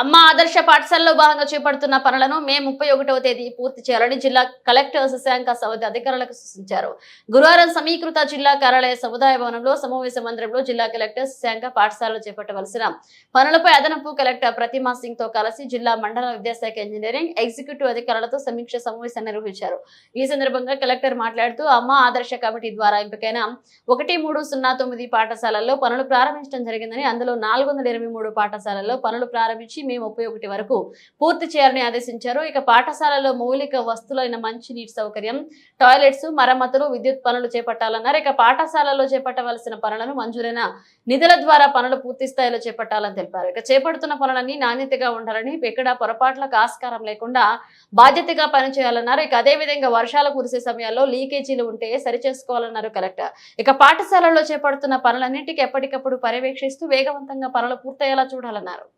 అమ్మ ఆదర్శ పాఠశాలలో భాగంగా చేపడుతున్న పనులను మే ముప్పై ఒకటవ తేదీ పూర్తి చేయాలని జిల్లా కలెక్టర్ శశాంక సమితి అధికారులకు సూచించారు. గురువారం సమీకృత జిల్లా కార్యాలయ సముదాయ భవనంలో సమావేశ మందిరంలో జిల్లా కలెక్టర్ శశాంక పాఠశాలలో చేపట్టవలసిన పనులపై అదనపు కలెక్టర్ ప్రతిమా సింగ్తో కలిసి జిల్లా మండల విద్యాశాఖ ఇంజనీరింగ్ ఎగ్జిక్యూటివ్ అధికారులతో సమీక్ష సమావేశం నిర్వహించారు. ఈ సందర్భంగా కలెక్టర్ మాట్లాడుతూ అమ్మ ఆదర్శ కమిటీ ద్వారా ఎంపికైన ఒకటి మూడు సున్నా తొమ్మిది పాఠశాలల్లో పనులు ప్రారంభించడం జరిగిందని అందులో నాలుగు వందల ఇరవై మూడు పాఠశాలల్లో పనులు ప్రారంభించి మే ముప్పై ఒకటి వరకు పూర్తి చేయాలని ఆదేశించారు. ఇక పాఠశాలలో మౌలిక వస్తువులైన మంచి నీటి సౌకర్యం టాయిలెట్స్ మరమ్మతులు విద్యుత్ పనులు చేపట్టాలన్నారు. ఇక పాఠశాలలో చేపట్టవలసిన పనులను మంజూరైన నిధుల ద్వారా పనులు పూర్తి స్థాయిలో చేపట్టాలని తెలిపారు. ఇక చేపడుతున్న పనులన్నీ నాణ్యతగా ఉండాలని ఎక్కడా పొరపాట్లకు ఆస్కారం లేకుండా బాధ్యతగా పనిచేయాలన్నారు. ఇక అదే విధంగా వర్షాలు కురిసే సమయాల్లో లీకేజీలు ఉంటే సరిచేసుకోవాలన్నారు కలెక్టర్. ఇక పాఠశాలలో చేపడుతున్న పనులన్నింటికి ఎప్పటికప్పుడు పర్యవేక్షిస్తూ వేగవంతంగా పనులు పూర్తయ్యేలా చూడాలన్నారు.